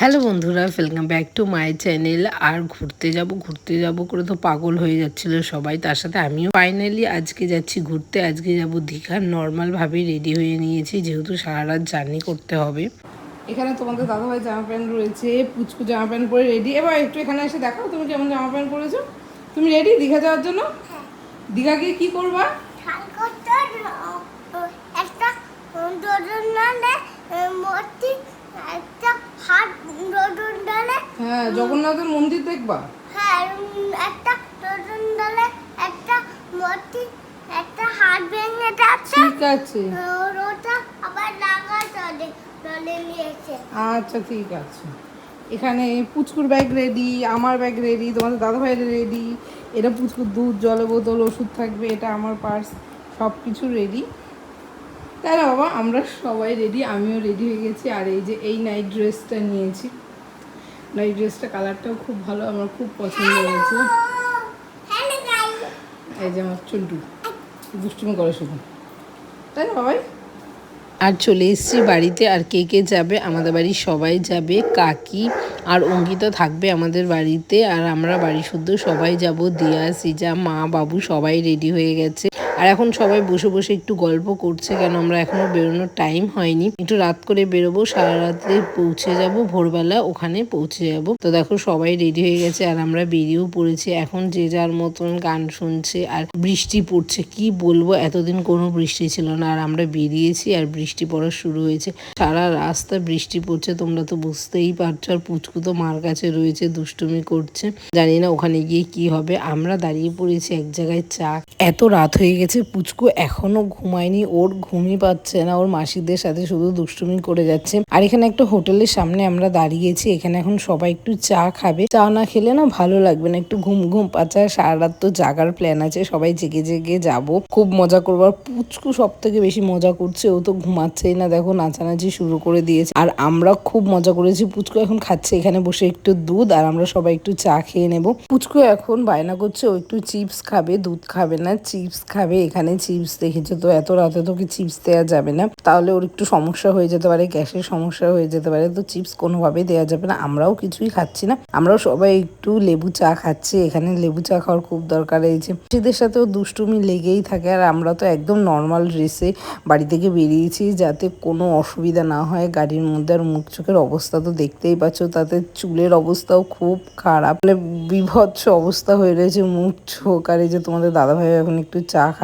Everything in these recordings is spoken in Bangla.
হ্যালো বন্ধুরা welcome back to my channel আর ঘুরতে যাব ঘুরতে যাব করে তো পাগল হয়ে যাচ্ছিল সবাই তার সাথে আমিও ফাইনালি আজকে যাচ্ছি ঘুরতে। আজকে যাব দীঘার নর্মালভাবে রেডি হয়ে নিয়েছি যেহেতু সারা রাত জার্নি করতে হবে। এখানে তোমাদের দাদাভাই জামা প্যান্ট রয়েছে পুচকু জামা প্যান্ট পরে রেডি এবার একটু এখানে এসে দেখাও তুমি কেমন জামা প্যান্ট পরেছো। তুমি রেডি দীঘা যাওয়ার জন্য? দীঘা গিয়ে কি করবা একটা ডোডনালে মূর্তি একটা হাত ডোডনালে হ্যাঁ জগন্নাথের মন্দির দেখবা? হ্যাঁ একটা ডোডনালে একটা মূর্তি একটা হাত ভেঙে যাচ্ছে। ঠিক আছে। ওটা আবার লাগাতে হবে ডলে নিয়েছে। আচ্ছা ঠিক আছে। এখানে পুচকুর ব্যাগ রেডি আমার ব্যাগ রেডি তোমাদের দাদা ভাইয়ের রেডি এটা পুচকুর দুধ জলের বোতল ওষুধ থাকবে এটা আমার পার্স সব কিছু রেডি তাই না বাবা আমরা সবাই রেডি আমিও রেডি হয়ে গেছি। আর এই যে এই নাইট ড্রেসটা নিয়েছি। নাইট ড্রেসটা কালারটাও খুব ভালো আমার খুব পছন্দ হয়েছে। হ্যালো গাইস এই যে আমার চন্টু দুষ্টুমি করে শুধু। তাই না বাবাই? আর চলে এসেছি বাড়িতে আর কে কে যাবে? আমাদের বাড়ির সবাই যাবে কাকি আর অঙ্কিতা থাকবে আমাদের বাড়িতে আর আমরা বাড়ি শুদ্ধ সবাই যাব দিয়া সিজা মা বাবু সবাই রেডি হয়ে গেছে। আর এখন সবাই বসে বসে একটু গল্প করছে কেন আমরা এখনও বেরোনোর টাইম হয়নি। একটু রাত করে বেরোবো, সারা রাত্রে পৌঁছে যাব, ভোরবেলা ওখানে পৌঁছে যাব। তো দেখো সবাই রেডি হয়ে গেছে আর আমরা বেরিয়েও পড়েছি। এখন যে যার মতন গান শুনছে আর বৃষ্টি পড়ছে, কি বলব? এতদিন কোনো বৃষ্টি ছিল না আর আমরা বেরিয়েছি আর বৃষ্টি পড়া শুরু হয়েছে। সারা রাস্তা বৃষ্টি পড়ছে, তোমরা তো বুঝতেই পারছ। আর পুচকু তো মার কাছে রয়েছে, দুষ্টুমি করছে। জানি না ওখানে গিয়ে কি হবে। আমরা দাঁড়িয়ে পড়েছি এক জায়গায় চা। এত রাত হয়ে গেছে পুচকু এখনও ঘুমায়নি, ওর ঘুমই পাচ্ছে না, ওর মাসিদের সাথে শুধু দুষ্টুমি করে যাচ্ছে। আর এখানে একটা হোটেলের সামনে আমরা দাঁড়িয়েছি, এখানে এখন সবাই একটু চা খাবে। চা না খেলে না ভালো লাগবে না, একটু ঘুম ঘুম। পাচ্ছে সারা রাত তো জাগার প্ল্যান আছে, সবাই জেগে জেগে যাব। খুব মজা করব। আর পুচকু সব থেকে বেশি মজা করছে, ও তো ঘুমাচ্ছেই না, দেখো নাচানাচি শুরু করে দিয়েছে। আর আমরা খুব মজা করেছি, পুচকু এখন খাচ্ছে, এখানে বসে একটু দুধ, আর আমরা সবাই একটু চা খেয়ে নেব। পুচকু এখন বায়না করছে, ও একটু চিপস খাবে, দুধ খাবে না, চিপস খাবে। এখানে চিপস দেখেছে, তো এত রাতে তো কি চিপস দেওয়া যাবে না। তাহলে ওর একটু সমস্যা হয়ে যেতে পারে, গ্যাসের সমস্যা হয়ে যেতে পারে, তো চিপস কোনোভাবেই দেওয়া যাবে না। আমরাও কিছুই খাচ্ছি না, আমরাও সবাই একটু লেবু চা খাচ্ছি। এখানে লেবু চা খাওয়ার খুব দরকার হয়েছে সেদের সাথেও দুষ্টুমি লেগেই থাকে। আর আমরা তো একদম নর্মাল ড্রেসে বাড়ি থেকে বেরিয়েছি, যাতে কোনো অসুবিধা না হয় গাড়ির মধ্যে। আর মুখ চোখের অবস্থা তো দেখতেই পাচ্ছ, তাতে চুলের অবস্থাও খুব খারাপ। মানে বিভৎস অবস্থা হয়ে রয়েছে মুখ, চোখ। আর এই যে তোমাদের দাদাভাই এখন একটু চা খাচ্ছে।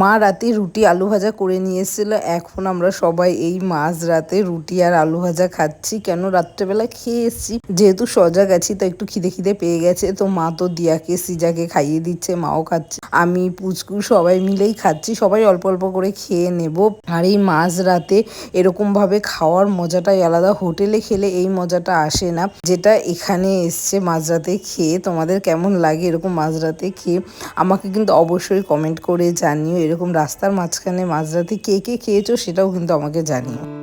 মা রাতে রুটি আলু ভাজা করে নিয়ে এসেছিল এখন আমরা সবাই এই মাঝ রাতে রুটি আর আলু ভাজা খাচ্ছি। কেন? রাত্রেবেলা খেয়ে এসেছি। যেহেতু সজাগ আছি তো একটু খিদে খিদে পেয়ে গেছে। তো মা তো দিয়াকে, সিজাকে খাইয়ে দিচ্ছে, মাও খাচ্ছে। আমি, পুচকু সবাই মিলেই খাচ্ছি। সবাই অল্প অল্প করে খেয়ে নেব। আর এই মাঝ রাতে এরকম ভাবে খাওয়ার মজাটাই আলাদা। হোটেলে খেলে এই মজাটা আসে না। যেটা এখানে এসছে মাঝরাতে খেয়ে, তোমাদের কেমন লাগে এরকম মাঝরাতে খেয়ে, আমাকে কিন্তু অবশ্যই কমেন্ট করে জানিও। এরকম রাস্তার মাঝখানে মাঝরাতে কে কে খেয়েছো সেটাও কিন্তু আমাকে জানিও।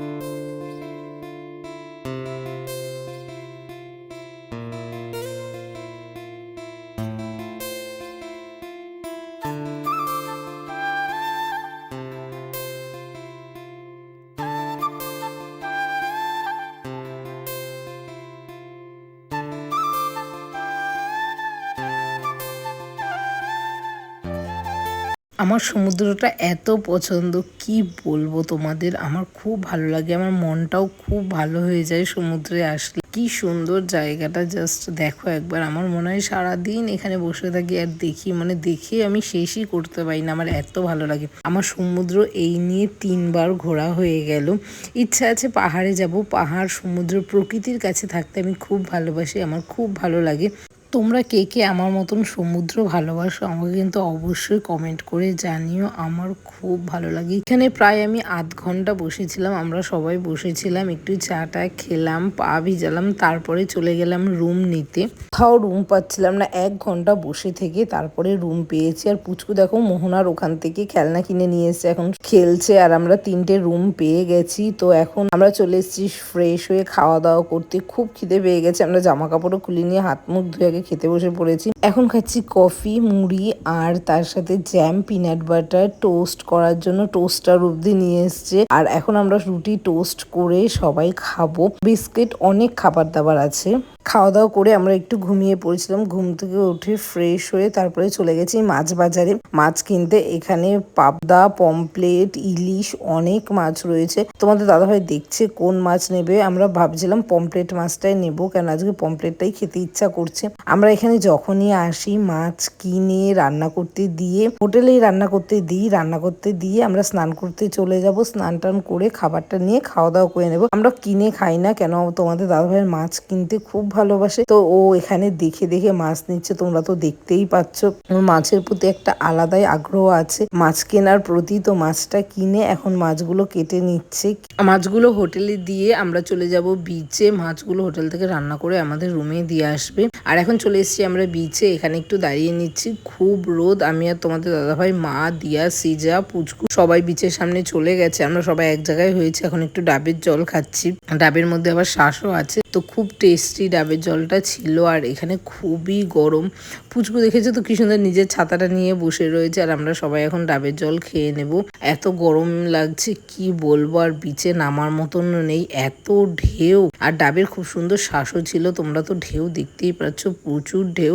আমার সমুদ্রটা এত পছন্দ, কি বলব তোমাদের? আমার খুব ভালো লাগে, আমার মনটাও খুব ভালো হয়ে যায় সমুদ্রে আসলে। কি সুন্দর জায়গাটা জাস্ট দেখো একবার। আমার মনে হয় সারাদিন এখানে বসে থাকি আর দেখি মানে দেখে আমি শেষই করতে পারি না, আমার এত ভালো লাগে। আমার সমুদ্র এই নিয়ে তিনবার ঘোরা হয়ে গেল। ইচ্ছা আছে পাহাড়ে যাব, পাহাড় সমুদ্র প্রকৃতির কাছে থাকতে আমি খুব ভালোবাসি, আমার খুব ভালো লাগে। তোমরা কে কে আমার মতন সমুদ্র ভালোবাসো, আমাকে কিন্তু অবশ্যই কমেন্ট করে জানিও। আমার খুব ভালো লাগে। এখানে প্রায় আমি আধ ঘণ্টা বসেছিলাম, আমরা সবাই বসেছিলাম, একটু চাটা খেলাম, পা ভিজালাম, তারপরে চলে গেলাম রুম নিতে। কোথাও রুম পাচ্ছিলাম না, এক ঘণ্টা বসে থেকে তারপরে রুম পেয়েছি। আর পুচকু দেখো, মোহনার ওখান থেকে খেলনা কিনে নিয়ে এসেছে, এখন খেলছে, আর আমরা তিনটে রুম পেয়ে গেছি। তো এখন আমরা চলে এসেছি ফ্রেশ হয়ে খাওয়া দাওয়া করতে। খুব খিদে পেয়ে গেছে, আমরা জামা কাপড়ও খুলে নিয়ে হাত মুখ ধুয়ে খেতে বসে পড়েছি। এখন খাচ্ছি কফি, মুড়ি আর তার সাথে জ্যাম পিনাট বাটার টোস্ট করার জন্য টোস্টার অব্দি নিয়ে এসছে। আর এখন আমরা রুটি টোস্ট করে সবাই খাব। বিস্কিট অনেক খাবার দাবার আছে। খাওয়া দাওয়া করে আমরা একটু ঘুমিয়ে পড়েছিলাম। ঘুম থেকে উঠে ফ্রেশ হয়ে তারপরে চলে গেছি মাছ বাজারে। মাছ কিনতে এখানে পাবদা, পমপ্লেট, ইলিশ অনেক মাছ রয়েছে। তোমাদের দাদাভাই দেখছে কোন মাছ নেবে। আমরা ভাবছিলাম পমপ্লেট মাছটাই নেব, কেন আজকে পমপ্লেটটাই খেতে ইচ্ছা করছে। আমরা এখানে যখনই আসি মাছ কিনে, রান্না করতে দিয়ে, হোটেলেই রান্না করতে দিই। রান্না করতে দিয়ে আমরা স্নান করতে চলে যাব। স্নান টান করে খাবারটা নিয়ে খাওয়া দাওয়া করে নেব। আমরা কিনে খাই না, কেন তোমাদের দাদাভাইয়ের মাছ কিনতে খুব ভালোবাসে। তো ও এখানে দেখে দেখে মাছ নিচ্ছে, তোমরা তো দেখতেই পাচ্ছ। মাছের প্রতি একটা আলাদাই আগ্রহ আছে। মাছ কেনার প্রতি তো মাছটা কিনে এখন মাছগুলো কেটে নিচ্ছে। মাছগুলো হোটেলে দিয়ে আমরা চলে যাব বিচে মাছগুলো হোটেল থেকে রান্না করে আমাদের রুমে দিয়ে আসবে। আর এখন চলে এসেছি আমরা বিচে এখানে একটু দাঁড়িয়ে নিচ্ছি। খুব রোদ। আমি আর তোমাদের দাদাভাই, মা, দিয়া, সিজা, পুচকু সবাই বিচের সামনে চলে গেছে। আমরা সবাই এক জায়গায় হয়েছে। এখন একটু ডাবের জল খাচ্ছি। ডাবের মধ্যে আবার শ্বাসও আছে। তো খুব টেস্টি ডাবের জলটা ছিল আর এখানে খুবই গরম। পুচকু দেখেছে তো কি সুন্দর নিজের ছাতাটা নিয়ে বসে রয়েছে আর আমরা সবাই এখন ডাবের জল খেয়ে নেব। এত গরম লাগছে, কি বলব? আর বিচে নামার মতন নেই, এত ঢেউ। আর ডাবের খুব সুন্দর শ্বাসও ছিল, তোমরা তো ঢেউ দেখতেই পাচ্ছ, প্রচুর ঢেউ।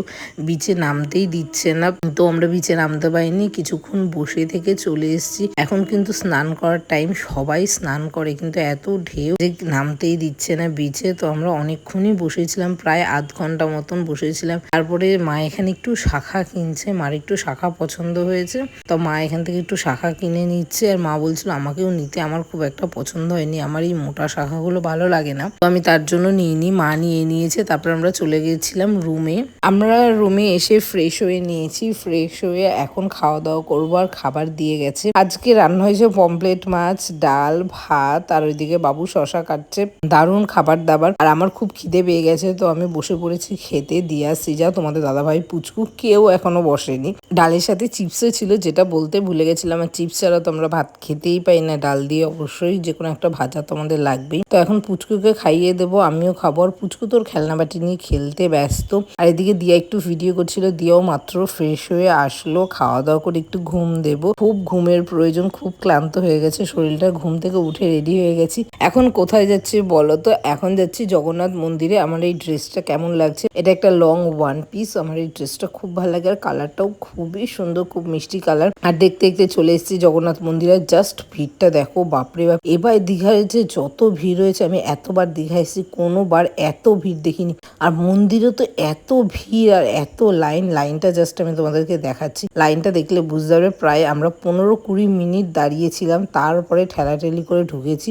বিচে নামতেই দিচ্ছে না তো আমরা বিচে নামতে পারিনি, কিছুক্ষণ বসে থেকে চলে এসেছি। এখন কিন্তু স্নান করার টাইম, সবাই স্নান করে, কিন্তু এত ঢেউ যে নামতেই দিচ্ছে না বিচে। তো আমরা অনেকক্ষণই বসেছিলাম প্রায় আধ ঘণ্টা মতন বসেছিলাম। তারপরে মা এখানে একটু শাখা কিনছে, মার একটু শাখা পছন্দ হয়েছে। তো মা এখান থেকে একটু শাখা কিনে নিচ্ছে আর মা বলছিল, আমাকেও নিতে, আমার খুব একটা পছন্দ হয়নি, আমার এই মোটা শাখাগুলো ভালো লাগে না। তো আমি তার জন্য নিয়ে নিইনি মা নিয়ে নিয়েছে, তারপর আমরা চলে গেছিলাম রুমে। আমরা রুমে এসে ফ্রেশ হয়ে নিয়েছি ফ্রেশ হয়ে এখন খাওয়া দাওয়া করব আর খাবার দিয়ে গেছে। আজকে রান্না হয়েছে পমপ্লেট মাছ, ডাল, ভাত, আর ওইদিকে বাবু শশা কাটছে। দারুণ খাবার দাবার, আর আমার খুব খিদে পেয়ে গেছে। তো আমি বসে পড়েছি খেতে। দিয়া, সিজা, তোমাদের দাদাভাই, পুচকু, কেউ এখনও বসেনি। ডালের সাথে চিপসও ছিল, যেটা বলতে ভুলে গেছিলাম। আর চিপস ছাড়া তো আমরা ভাত খেতেই পাই না। ডাল দিয়ে অবশ্যই যে কোনো একটা ভাজা তোমাদের লাগবেই। তো এখন পুচকুকে খাইয়ে দেবো, আমিও খাব। আর পুচকু তোর খেলনা বাটি নিয়ে খেলতে ব্যস্ত। আর এদিকে দিয়া একটু ভিডিও করছিল, দিয়াও মাত্র ফ্রেশ হয়ে আসলো। খাওয়া দাওয়া করে একটু ঘুম দেব। খুব ঘুমের প্রয়োজন, খুব ক্লান্ত হয়ে গেছে। শরীরটা ঘুম থেকে উঠে রেডি হয়ে গেছি। এখন কোথায় যাচ্ছি বলো তো? এখন যাচ্ছি জগন্নাথ মন্দিরে। আমার এই ড্রেসটা কেমন লাগছে? এটা একটা লং ওয়ান পিস আমার এই ড্রেসটা খুব ভালো লাগে আর কালারটাও খুবই সুন্দর, খুব মিষ্টি কালার আর দেখতে দেখতে চলে এসেছি জগন্নাথ মন্দিরের জাস্ট ভিড়টা দেখো, বাপরে বাপ। এবার দীঘার যে যত ভিড় হয়েছে আমি এতবার দীঘা এসেছি, কোনোবার এত ভিড় দেখিনি। আর মন্দিরে তো এত ভিড় আর এত লাইন লাইনটা জাস্ট আমি তোমাদেরকে দেখাচ্ছি। লাইনটা দেখলে বুঝতে পারবে, প্রায় আমরা পনেরো কুড়ি মিনিট দাঁড়িয়েছিলাম, তারপরে ঠেলাঠেলি করে ঢুকেছি।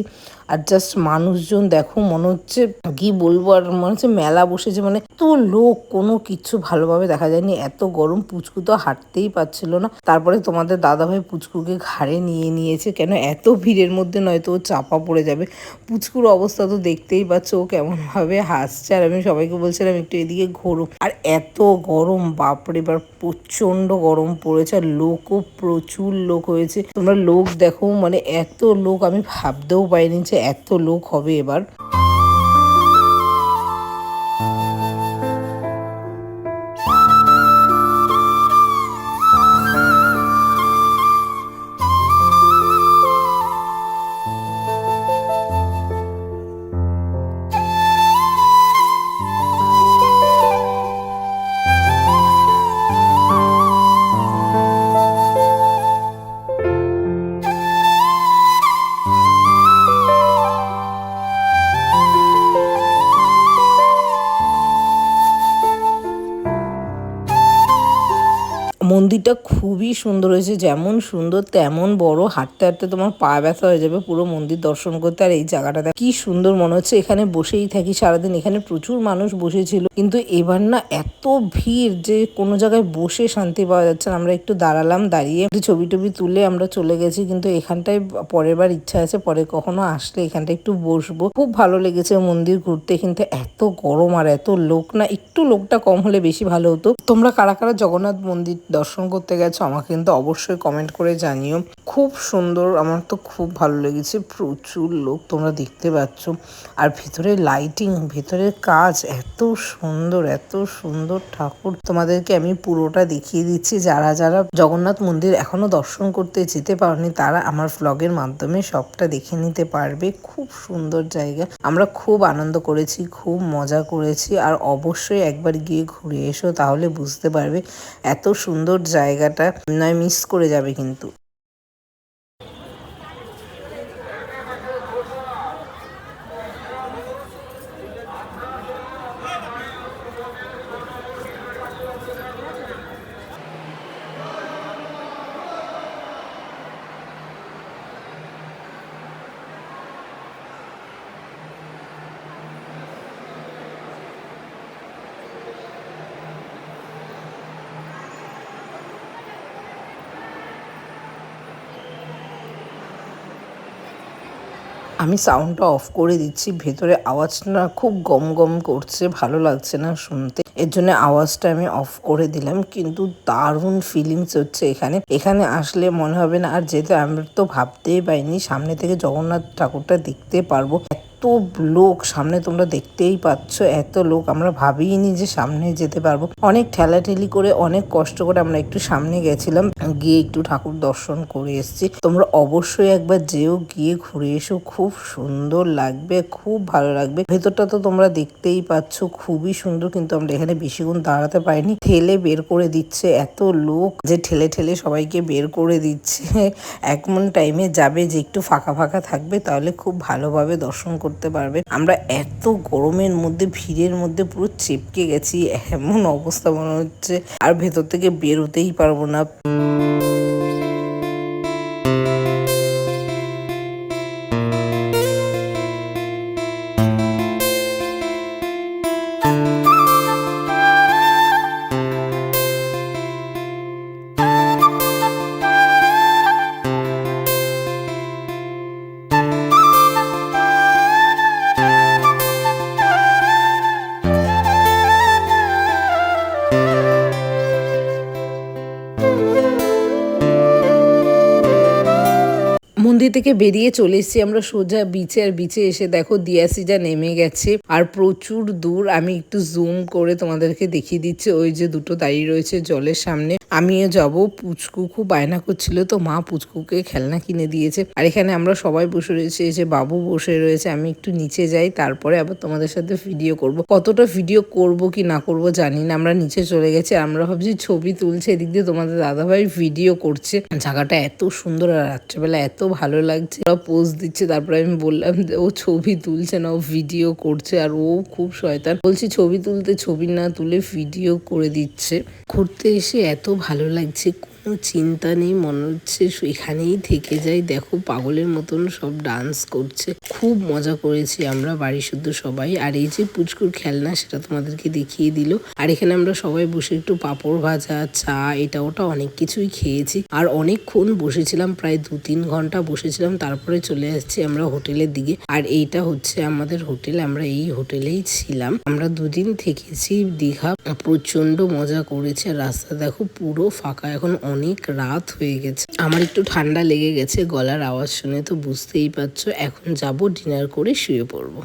আর জাস্ট মানুষজন দেখো মনে হচ্ছে কি বলব আর মনে হচ্ছে মেলা বসেছে মানে লোক, কোনো কিছু ভালোভাবে দেখা যায়নি। এত গরম, পুচকু তো হাঁটতেই পারছিল না। তারপরে তোমাদের দাদাভাই পুচকুকে ঘাড়ে নিয়ে নিয়েছে। কেন? এত ভিড়ের মধ্যে নয়তো ও চাপা পড়ে যাবে। পুচকুর অবস্থা তো দেখতেই পাচ্ছ, ও কেমন ভাবে হাসছে। আর আমি সবাইকে বলছিলাম, একটু এদিকে ঘোরো। আর এত গরম, বাপরে এবার প্রচণ্ড গরম পড়েছে। আর লোকও প্রচুর লোক হয়েছে। তোমরা লোক দেখো মানে এত লোক আমি ভাবতেও পাইনি যে এত লোক হবে এবার। de খুবই সুন্দর হয়েছে, যেমন সুন্দর, তেমন বড়। হাঁটতে হাঁটতে তোমার পা ব্যথা হয়ে যাবে, পুরো মন্দির দর্শন করতে। আর এই জায়গাটা কি সুন্দর মনে হচ্ছে। এখানে বসেই থাকি সারাদিন। এখানে প্রচুর মানুষ বসেছিল। কিন্তু এবার না এত ভিড় যে কোনো জায়গায় বসে শান্তি পাওয়া যাচ্ছে না। আমরা একটু দাঁড়ালাম, দাঁড়িয়ে একটু ছবি টবি তুলে আমরা চলে গেছি। কিন্তু এখানটায় পরের বার ইচ্ছা আছে, পরে কখনো আসলে এখানটা একটু বসবো। খুব ভালো লেগেছে মন্দির ঘুরতে। কিন্তু এত গরম আর এত লোক না, একটু লোকটা কম হলে বেশি ভালো হতো। তোমরা কারা কারা জগন্নাথ মন্দির দর্শন করতে গেছো? আমাকে কিন্তু অবশ্যই কমেন্ট করে জানিও। খুব সুন্দর, আমার তো খুব ভালো লেগেছে, প্রচুর লোক তোমরা দেখতে পাচ্ছ। আর ভিতরে লাইটিং ভিতরের কাজ এত সুন্দর এত সুন্দর ঠাকুর। তোমাদেরকে আমি পুরোটা দেখিয়ে দিচ্ছি। যারা যারা জগন্নাথ মন্দির এখনও দর্শন করতে যেতে পারোনি, তারা আমার ভ্লগের মাধ্যমে সবটা দেখে নিতে পারবে। খুব সুন্দর জায়গা। আমরা খুব আনন্দ করেছি, খুব মজা করেছি। আর অবশ্যই একবার গিয়ে ঘুরে এসো, তাহলে বুঝতে পারবে এত সুন্দর জায়গাটা। মিস করে যাবে কিন্তু। আমি সাউন্ডটা অফ করে দিচ্ছি, ভেতরে আওয়াজটা খুব গম গম করছে, ভালো লাগছে না শুনতে। এর জন্য আওয়াজটা আমি অফ করে দিলাম, কিন্তু দারুণ ফিলিংস হচ্ছে এখানে। এখানে আসলে মনে হবে না, আর যেহেতু আমরা তো ভাবতেই পাইনি সামনে থেকে জগন্নাথ ঠাকুরটা দেখতে পারব। লোক, সামনে তোমরা দেখতেই পাচ্ছ, এত লোক। আমরা ভাবিনি যে সামনে যেতে পারব। অনেক ঠেলাঠেলি করে, অনেক কষ্ট করে আমরা একটু সামনে গেছিলাম। গিয়ে একটু ঠাকুর দর্শন করে এসেছি। তোমরা অবশ্যই একবার যেও, গিয়ে ঘুরে এসো। খুব সুন্দর লাগবে, খুব ভালো লাগবে। ভেতরটা তো তোমরা দেখতেই পাচ্ছ, খুবই সুন্দর, কিন্তু আমরা এখানে বেশিক্ষণ দাঁড়াতে পারিনি। ঠেলে বের করে দিচ্ছে এত লোক যে ঠেলে ঠেলে সবাইকে বের করে দিচ্ছে। এমন টাইমে যাবে যে একটু ফাঁকা ফাঁকা থাকবে, তাহলে খুব ভালোভাবে দর্শন করতে পারবে। আমরা এত গরমের মধ্যে, ভিড়ের মধ্যে পুরো চেপকে গেছি, এমন অবস্থা মনে হচ্ছে। আর ভেতর থেকে বেরোতেই পারব না। থেকে বেরিয়ে চলে এসেছি আমরা সোজা বিচে আর বিচে এসে দেখো দিয়াসিজা নেমে গেছে। আর প্রচুর দূর আমি একটু জুম করে তোমাদেরকে দেখিয়ে দিচ্ছি। ওই যে দুটো দাঁড়িয়ে রয়েছে জলের সামনে। আমিও যাব। পুচকু খুব বায়না করছিল। তো মা পুচকুকে খেলনা কিনে দিয়েছে। আর এখানে আমরা সবাই বসে রয়েছে। এই যে বাবু বসে রয়েছে। আমি একটু নিচে যাই। তারপরে আবার তোমাদের সাথে ভিডিও করব। কতটা ভিডিও করব কি না করব জানি না। আমরা নিচে চলে গেছি। আমরা ভাবছি ছবি তুলছে। এদিক দিয়ে তোমাদের দাদাভাই ভিডিও করছে। জায়গাটা এত সুন্দর। আর রাত্রেবেলা এত ভালো লাগছে। ওরা পোজ দিচ্ছে, তারপরে আমি বললাম যে ও ছবি তুলছে না, ও ভিডিও করছে, আর ও খুব শয়তান। বলছি, ছবি তুলতে ছবি না তুলে ভিডিও করে দিচ্ছে। ঘুরতে এসে এত ভালো লাগছে চিন্তা নেই, মনে হচ্ছে এখানেই থেকে যাই। দেখো, পাগলের মতন সব ডান্স করছে। খুব মজা করেছি আমরা বাড়ি শুদ্ধ সবাই। আর এই যে পুচকুর খেলনা, সেটা তোমাদেরকে দেখিয়ে দিল। আর এখানে আমরা সবাই বসে একটু পাঁপড় ভাজা, চা, এটা ওটা অনেক কিছুই খেয়েছি। আর অনেকক্ষণ বসেছিলাম, প্রায় দু তিন ঘণ্টা বসেছিলাম। তারপরে চলে আসছি আমরা হোটেলের দিকে। আর এইটা হচ্ছে আমাদের হোটেল, আমরা এই হোটেলেই ছিলাম। আমরা দুদিন থেকেছি দীঘা। প্রচণ্ড মজা করেছে। রাস্তা দেখো পুরো ফাঁকা। এখন অনেক রাত হয়ে গেছে। আমার একটু ঠান্ডা লেগে গেছে, গলার আওয়াজ শুনে তো বুঝতেই পারছ। এখন যাব ডিনার করে শুয়ে পড়ব।